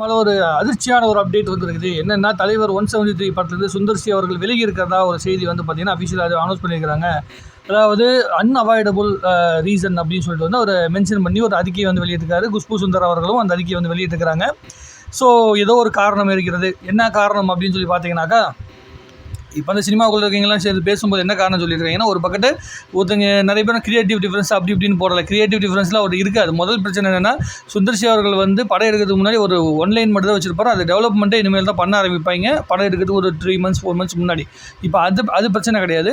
மேலே ஒரு அதிர்ச்சியான ஒரு அப்டேட் வந்துருக்குது. என்னென்னா தலைவர் ஒன் செவன்டி த்ரீ படத்துலேருந்து சுந்தர்சி அவர்கள் விலகி இருக்கிறதா ஒரு செய்தி வந்து பார்த்தீங்கன்னா அஃபிஷியலாக அனௌன்ஸ் பண்ணியிருக்கிறாங்க. அதாவது அன்அவாய்டபுள் ரீசன் அப்படின்னு சொல்லிட்டு வந்து அவர் மென்ஷன் பண்ணி ஒரு அறிக்கையை வந்து வெளியிட்டிருக்காரு. குஷ்பு சுந்தர் அவர்களும் அந்த அறிக்கையை வந்து வெளியிட்டிருக்கிறாங்க. ஸோ ஏதோ ஒரு காரணம் இருக்கிறது. என்ன காரணம் அப்படின்னு சொல்லி பார்த்தீங்கன்னாக்கா இப்போ அந்த சினிமாவுக்குள்ள இருக்கீங்களாம் சேர்ந்து பேசும்போது என்ன காரணம் சொல்லியிருக்காங்கன்னா ஒரு பக்கத்து ஒருத்தங்க நிறைய பேர் கிரியேட்டிவ் டிஃப்ரென்ஸ் அப்படி இப்படின்னு போடல. கிரியேட்டிவ் டிஃப்ரென்ஸ்லாம் அவர் இருக்காது முதல் பிரச்சனை என்னென்னா சுந்தர்சி அவர்கள் வந்து படம் எடுக்கிறதுக்கு முன்னாடி ஒரு ஒன்லைன் மட்டும் தான் வச்சிருப்பாரு. அது டெவலப்மெண்ட்டே இனிமேல் தான் பண்ண ஆரம்பிப்பாங்க. படம் எடுக்கிறதுக்கு ஒரு த்ரீ மந்த்ஸ் ஃபோர் மந்த்ஸ் முன்னாடி. இப்போ அது அது பிரச்சனை கிடையாது.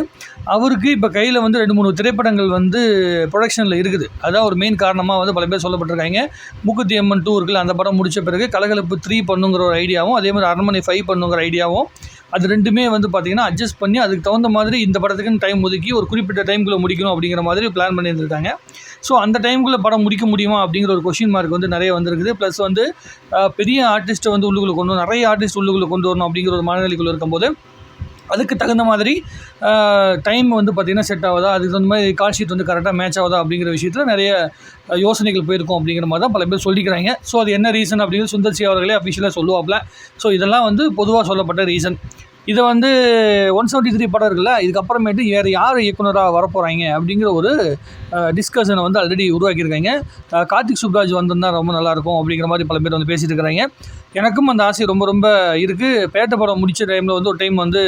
அவருக்கு இப்போ கையில் வந்து ரெண்டு மூணு திரைப்படங்கள் வந்து ப்ரொடக்ஷனில் இருக்குது. அதான் ஒரு மெயின் காரணமாக வந்து பல பேர் சொல்லப்பட்டிருக்காங்க. மூக்குத்தி அம்மன் டூ இருக்குல்ல அந்த படம் முடிச்ச பிறகு கலகலப்பு த்ரீ பண்ணுங்கிற ஒரு ஐடியாவும் அதே மாதிரி அரண்மனை ஃபைவ் பண்ணுங்கிற ஐடியாவும் அது ரெண்டுமே வந்து பார்த்திங்கன்னா அட்ஜஸ்ட் பண்ணி அதுக்கு தகுந்த மாதிரி இந்த படத்துக்குன்னு டைம் ஒதுக்கி ஒரு குறிப்பிட்ட டைம்குள்ளே முடிக்கணும் அப்படிங்கிற மாதிரி பிளான் பண்ணியிருந்திருக்காங்க. ஸோ அந்த டைம்குள்ளே படம் முடிக்க முடியுமா அப்படிங்கிற ஒரு கொஷின் மார்க் வந்து நிறைய வந்திருக்குது. ப்ளஸ் வந்து பெரிய ஆர்டிஸ்ட்டை வந்து உள்ளுக்குள்ளே கொண்டு நிறைய ஆர்டிஸ்ட் உள்ளுக்குள்ளே கொண்டு வரணும் அப்படிங்கிற ஒரு மனநிலைக்குள்ளே இருக்கும்போது அதுக்கு தகுந்த மாதிரி டைம் வந்து பார்த்திங்கன்னா செட் ஆகுதா? அதுக்கு தகுந்த மாதிரி கால் ஷீட் வந்து கரெக்டாக மேட்ச் ஆகுதா? அப்படிங்கிற விஷயத்தில் நிறைய யோசனைகள் போயிருக்கும் அப்படிங்கிற மாதிரி தான் பல பேர் சொல்லிக்கிறாங்க. ஸோ அது என்ன ரீசன் அப்படிங்கிறது சுந்தர்சி அவர்களே அஃபிஷியலாக சொல்லுவாப்பில். ஸோ இதெல்லாம் வந்து பொதுவாக சொல்லப்பட்ட ரீசன் இதை வந்து ஒன் செவன்ட்டி த்ரீ படம் இருக்குல்ல இதுக்கப்புறமேட்டு வேறு யார் இயக்குனராக வரப்போகிறாங்க அப்படிங்கிற ஒரு டிஸ்கஷனை வந்து ஆல்ரெடி உருவாக்கியிருக்காங்க. கார்த்திக் சுப்ராஜ் வந்திருந்தா ரொம்ப நல்லாயிருக்கும் அப்படிங்கிற மாதிரி பல பேர் வந்து பேசிகிட்டு இருக்கிறாங்க. எனக்கும் அந்த ஆசை ரொம்ப ரொம்ப இருக்குது பேட்டை படம் முடிச்ச டைமில் வந்து ஒரு டைம் வந்து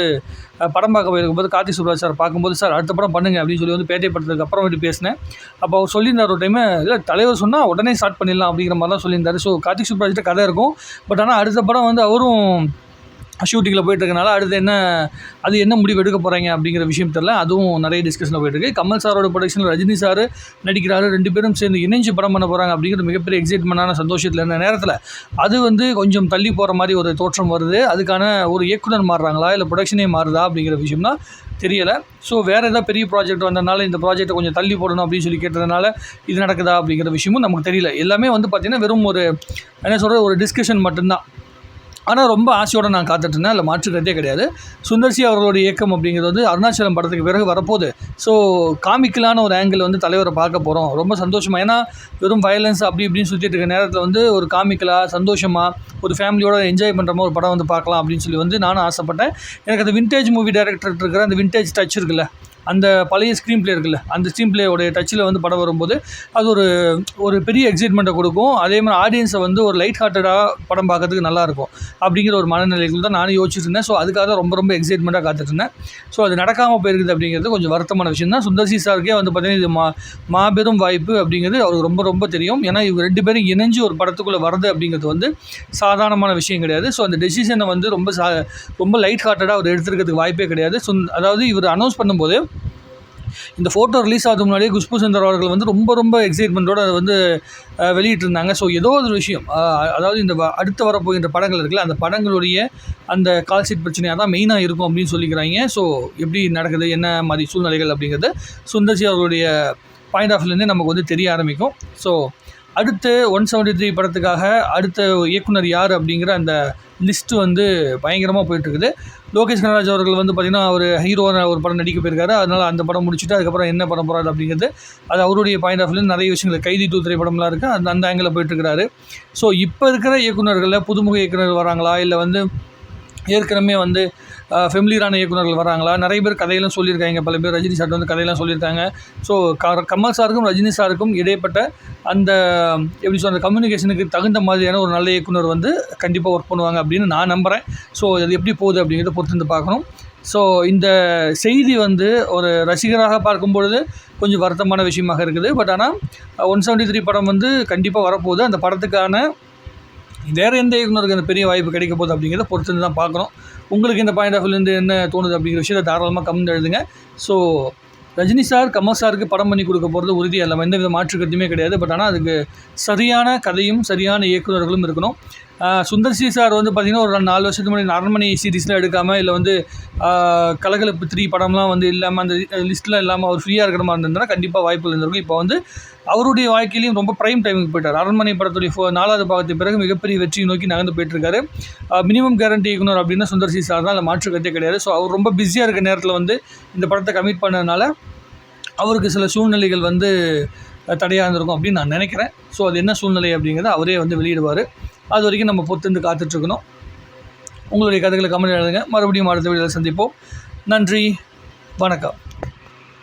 படம் பார்க்க போயிருக்கும்போது கார்த்திக் சுப்ராஜ் சார் பார்க்கும்போது சார் அடுத்த படம் பண்ணுங்க அப்படின்னு சொல்லி வந்து பேட்டை படத்துக்கு அப்புறமேட்டு பேசினேன். அப்போ அவர் சொல்லியிருந்தார் ஒரு டைமு இல்லை தலைவர் சொன்னால் உடனே ஸ்டார்ட் பண்ணிடலாம் அப்படிங்கிற மாதிரி தான் சொல்லியிருந்தாரு. ஸோ கார்த்திக் சுப்ராஜ்கிட்ட கதை இருக்கும். பட் ஆனால் அடுத்த படம் வந்து அவரும் ஷூட்டிங்கில் போயிட்டு இருக்கனால அடுத்து என்ன அது என்ன முடிவு எடுக்க போகிறாங்க அப்படிங்கிற விஷயம் தெரியல. அதுவும் நிறைய டிஸ்கஷனில் போயிட்டுருக்கு. கமல் சாரோட ப்ரொடக்ஷனில் ரஜினி சார் நடிக்கிறாரு. ரெண்டு பேரும் சேர்ந்து இணைஞ்சு படம் பண்ண போகிறாங்க அப்படிங்கிற மிகப்பெரிய எக்ஸைட்மெண்டான சந்தோஷத்தில் இருந்த நேரத்தில் அது வந்து கொஞ்சம் தள்ளி போகிற மாதிரி ஒரு தோற்றம் வருது. அதுக்கான ஒரு இயக்குனர் மாறுறாங்களா இல்லை ப்ரொடக்ஷனே மாறுதா அப்படிங்கிற விஷயம்னா தெரியலை. ஸோ வேறு ஏதாவது பெரிய ப்ராஜெக்ட் வந்ததுனால இந்த ப்ராஜெக்ட்டை கொஞ்சம் தள்ளி போடணும் அப்படின்னு சொல்லி கேட்டதுனால இது நடக்குதா அப்படிங்கிற விஷயமும் நமக்கு தெரியல. எல்லாமே வந்து பார்த்திங்கன்னா வெறும் ஒரு என்ன சொல்கிறது ஒரு டிஸ்கஷன் மட்டும்தான். ஆனால் ரொம்ப ஆசையோடு நான் காத்துட்டு இருந்தேன். மாற்றுக்கிறதே கிடையாது. சுந்தர்சி அவர்களோட இயக்கம் அப்படிங்கிறது வந்து அருணாச்சலம் படத்துக்கு பிறகு வரப்போகுது. ஸோ காமிக்கலான ஒரு ஆங்கிள் வந்து தலைவரை பார்க்க போகிறோம் ரொம்ப சந்தோஷமாக ஏன்னா வெறும் வயலன்ஸ் அப்படி இப்படின்னு சுற்றிட்டு இருக்க நேரத்தில் வந்து ஒரு காமிக்கலாக சந்தோஷமாக ஒரு ஃபேமிலியோட என்ஜாய் பண்ணுற மாதிரி ஒரு படம் வந்து பார்க்கலாம் அப்படின்னு சொல்லி வந்து நானும் ஆசைப்பட்டேன். எனக்கு அந்த வின்டேஜ் மூவி டேரக்டர் இருக்கிற அந்த வின்டேஜ் டச் இருக்குல்ல அந்த பழைய ஸ்க்ரீன் பிளே இருக்குல்ல அந்த ஸ்க்ரீன் பிளேயோடைய டச்சில் வந்து படம் வரும்போது அது ஒரு ஒரு பெரிய எக்ஸைட்மெண்ட்டை கொடுக்கும். அதே மாதிரி ஆடியன்ஸை வந்து ஒரு லைட் ஹார்ட்டடாக படம் பார்க்கறதுக்கு நல்லாயிருக்கும் அப்படிங்கிற ஒரு மனநிலைகள் தான் நானும் யோசிச்சுட்டு இருந்தேன். ஸோ அதுக்காக தான் ரொம்ப ரொம்ப எக்ஸைட்மெண்ட்டாக காத்துட்டு இருந்தேன். ஸோ அது நடக்காமல் போயிருக்குது அப்படிங்கிறது கொஞ்சம் வருத்தமான விஷயம் தான். சுந்தர்சி சாருக்கே வந்து பார்த்தீங்கன்னா இது மா மாபெரும் வாய்ப்பு அப்படிங்கிறது அவருக்கு ரொம்ப ரொம்ப தெரியும். ஏன்னா இவங்க ரெண்டு பேரும் இணைஞ்சு ஒரு படத்துக்குள்ளே வருது அப்படிங்கிறது வந்து சாதாரணமான விஷயம் கிடையாது. ஸோ அந்த டெசிஷனை வந்து ரொம்ப சா ரொம்ப லைட் ஹார்ட்டடாக அவர் எடுத்துருக்கிறதுக்கு வாய்ப்பே கிடையாது. சுந் அதாவது இவர் அனௌன்ஸ் பண்ணும்போது இந்த ஃபோட்டோ ரிலீஸ் ஆகுது முன்னாடியே குஷ்பு சுந்தர் அவர்கள் வந்து ரொம்ப ரொம்ப எக்ஸைட்மெண்ட்டோட அதை வந்து வெளியிட்டிருந்தாங்க. ஸோ ஏதோ ஒரு விஷயம் அதாவது இந்த வ- அடுத்து வரப்போகின்ற படங்கள் இருக்குல்ல அந்த படங்களுடைய அந்த கால் ஷீட் பிரச்சனையாக தான் மெயினாக இருக்கும் அப்படின்னு சொல்லிக்கிறாங்க. ஸோ எப்படி நடக்குது என்ன மாதிரி சூழ்நிலைகள் அப்படிங்கிறது சுந்தர்சி அவர்களுடைய பாயிண்ட் ஆஃப் வியூலேருந்தே நமக்கு வந்து தெரிய ஆரம்பிக்கும். ஸோ அடுத்து ஒன் செவன்ட்டி த்ரீ படத்துக்காக அடுத்த இயக்குனர் யார் அப்படிங்கிற அந்த லிஸ்ட்டு வந்து பயங்கரமாக போயிட்டுருக்குது. லோகேஷ் கனராஜ் அவர்கள் வந்து பார்த்திங்கன்னா அவர் ஹீரோவான ஒரு படம் நடிக்க போயிருக்காரு. அதனால் அந்த படம் முடிச்சுட்டு அதுக்கப்புறம் என்ன படம் போகிறாரு அப்படிங்கிறது அது அவருடைய பாயிண்ட் ஆஃப் வியூ நிறைய விஷயங்கள் கைதி டூ திரைப்படம்லாம் இருக்குது அந்த அந்த ஆங்கிளில் போயிட்டுருக்கிறாரு. ஸோ இப்போ இருக்கிற இயக்குனர்களில் புதுமுக இயக்குனர் வராங்களா? இல்லை வந்து ஏற்கனவே வந்து ஃபெமிலியரான இயக்குநர்கள் வராங்களா? நிறைய பேர் கதையெல்லாம் சொல்லியிருக்காங்க. பல பேர் ரஜினி சார் வந்து கதையெல்லாம் சொல்லியிருக்காங்க. ஸோ க கமல் சாருக்கும் ரஜினி சாருக்கும் இடைப்பட்ட அந்த எப்படி சொல்கிற கம்யூனிகேஷனுக்கு தகுந்த மாதிரியான ஒரு நல்ல இயக்குனர் வந்து கண்டிப்பாக ஒர்க் பண்ணுவாங்க அப்படின்னு நான் நம்புகிறேன் ஸோ அது எப்படி போகுது அப்படிங்கிறத பொறுத்துருந்து பார்க்கணும். ஸோ இந்த செய்தி வந்து ஒரு ரசிகராக பார்க்கும் பொழுது கொஞ்சம் வருத்தமான விஷயமாக இருக்குது. பட் ஆனால் ஒன் செவன்ட்டி த்ரீ படம் வந்து கண்டிப்பாக வரப்போகுது. அந்த படத்துக்கான வேறு எந்த இயக்குனருக்கு அந்த பெரிய வாய்ப்பு கிடைக்க போகுது அப்படிங்கிறத பொறுத்து தான் பார்க்குறோம். உங்களுக்கு இந்த பாயிண்ட் ஆஃப் வியூலேருந்து என்ன தோணுது அப்படிங்கிற விஷயத்தை தாராளமாக கமெண்ட் எழுதுங்க. ஸோ ரஜினி சார் கமல் சாருக்கு படம் பண்ணி கொடுக்க போகிறது உறுதி. அல்ல எந்த வித மாற்று கருத்துமே கிடையாது. பட் ஆனால் அதுக்கு சரியான கதையும் சரியான இயக்குனர்களும் இருக்கணும். சுந்தர் சி சார் வந்து பார்த்திங்கன்னா ஒரு நாலு வருஷத்துக்கு முன்னாடி அரண்மனை சீரீஸ்லாம் எடுக்காமல் இல்லை வந்து கலகலப்பு த்ரீ படம்லாம் வந்து இல்லாமல் அந்த லிஸ்ட்லாம் இல்லாமல் அவர் ஃப்ரீயாக இருக்கிற மாதிரி இருந்ததுன்னா கண்டிப்பாக வாய்ப்புகள் இருந்திருக்கும். இப்போ வந்து அவருடைய வாழ்க்கையிலையும் ரொம்ப ப்ரைம் டைமுக்கு போயிட்டார். அரண்மனை படத்துடைய ஃபோ நாலாவது பாகத்துக்கு பிறகு மிகப்பெரிய வெற்றியை நோக்கி நகர்ந்து போயிட்டுருக்காரு. மினிமம் கேரண்டி இயக்குனர் அப்படின்னா சுந்தர்சி சார் தான். அதில் மாற்று கருத்தே கிடையாது. ஸோ அவர் ரொம்ப பிஸியாக இருக்க நேரத்தில் வந்து இந்த படத்தை கமிட் பண்ணதுனால அவருக்கு சில சூழ்நிலைகள் வந்து தடையாக இருந்திருக்கும் அப்படின்னு நான் நினைக்கிறேன். ஸோ அது என்ன சூழ்நிலை அப்படிங்கிறத அவரே வந்து வெளியிடுவார். அது வரைக்கும் நம்ம பொறுத்திருந்து காத்துட்ருக்கணும். உங்களுடைய கதைகளை கமெண்ட் எழுதுங்க. மறுபடியும் அடுத்த வீடியோவில் சந்திப்போம். நன்றி. வணக்கம்.